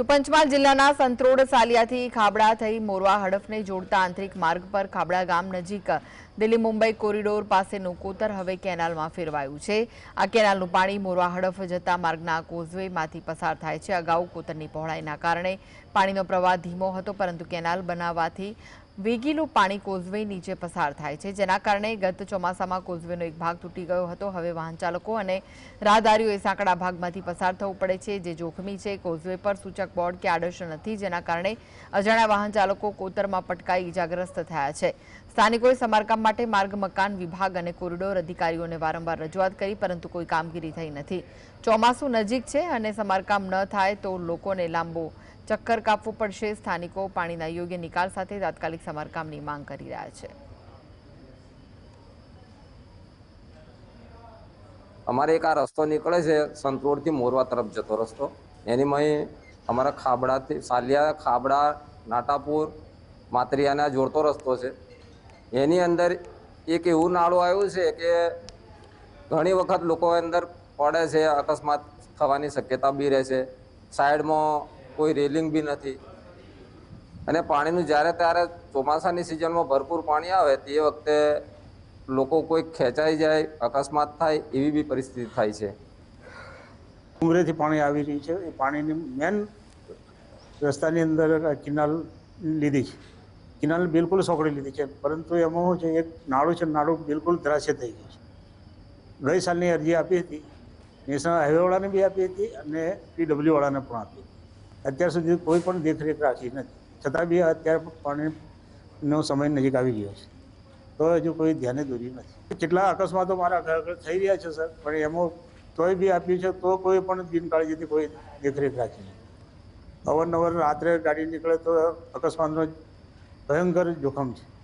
તો પંચમહાલ જિલ્લાના સંત્રોડ સાલિયાથી ખાબડા થઈ મોરવા હડફને જોડતા આંતરિક માર્ગ પર ખાબડા ગામ નજીક દિલ્હી મુંબઈ કોરિડોર પાસેનું કોતર હવે કેનાલમાં ફેરવાયું છે. આ કેનાલનું પાણી મોરવા હડફ જતા માર્ગના કોઝવેમાંથી પસાર થાય છે. અગાઉ કોતરની પહોળાઈના કારણે પાણીનો પ્રવાહ ધીમો હતો, પરંતુ કેનાલ બનાવવાથી વેગીલું પાણી કોઝવે નીચે પસાર થાય છે, જેના કારણે ગત ચોમાસામાં કોઝવેનો એક ભાગ તૂટી ગયો હતો. હવે વાહન ચાલકો અને રાહદારીઓએ સાંકડા ભાગમાંથી પસાર થવું પડે છે. જે જોખમી છે, કોઝવે પર સૂચક બોર્ડ કે આદર્શ નથી, જેના કારણે અજાણ્યા વાહન ચાલકો કોતરમાં પટકાઈ ઇજાગ્રસ્ત થયા છે. સ્થાનિકોએ સમારકામ માટે માર્ગ, મકાન વિભાગ અને કોરિડોર અધિકારીઓને વારંવાર રજૂઆત કરી, પરંતુ કોઈ કામગીરી થઈ નથી. ચોમાસું નજીક છે અને સમારકામ ન થાય તો લોકોને લાંબો ચક્કર કાપવું પડશે. સ્થાનિકો પાણીના યોગ્ય નિકાલ સાથે તાત્કાલિક સમારકામની માંગ કરી રહ્યા છે. અમારે એક આ રસ્તો નીકળે છે સંતરોડથી મોરવા તરફ જતો રસ્તો. એની મય અમારા ખાબડાથી, સાલિયા, ખાબડા, નાટાપુર, માતરિયાને જોડતો રસ્તો છે. એની અંદર એક એવું નાળું આવ્યું છે કે ઘણી વખત લોકો અંદર પડે છે, અકસ્માત થવાની શક્યતા બી રહે છે. સાઈડમાં કોઈ રેલિંગ બી નથી. અને પાણીનું જ્યારે ત્યારે ચોમાસાની સિઝનમાં ભરપૂર પાણી આવે તે વખતે લોકો કોઈ ખેંચાઈ જાય, અકસ્માત થાય એવી બી પરિસ્થિતિ થાય છે. ઉમરેથી પાણી આવી રહ્યું છે. એ પાણીની મેન રસ્તાની અંદર કિનાલ લીધી છે. કિનાલ બિલકુલ સોકડી લીધી છે. પરંતુ એમાં શું છે, એક નાળું છે, નાળું બિલકુલ દ્રાસ્ય થઈ ગયું છે. ગઈ સાલની અરજી આપી હતી. નેશનલ હાઈવેવાળાને બી આપી હતી અને પીડબ્લ્યુવાળાને પણ આપી હતી. અત્યાર સુધી કોઈ પણ દેખરેખ રાખી નથી. છતાં બી અત્યારે પાણીનો સમય નજીક આવી ગયો છે. તો હજુ કોઈ ધ્યાને દોર્યું નથી. કેટલા અકસ્માતો મારા ઘર થઈ રહ્યા છે, સર. પણ એમાં તોય બી આપ્યું છે, તો કોઈ પણ બિનકાળજીથી કોઈ દેખરેખ રાખી નથી. અવારનવાર રાત્રે ગાડી નીકળે તો અકસ્માતનો ભયંકર જોખમ છે.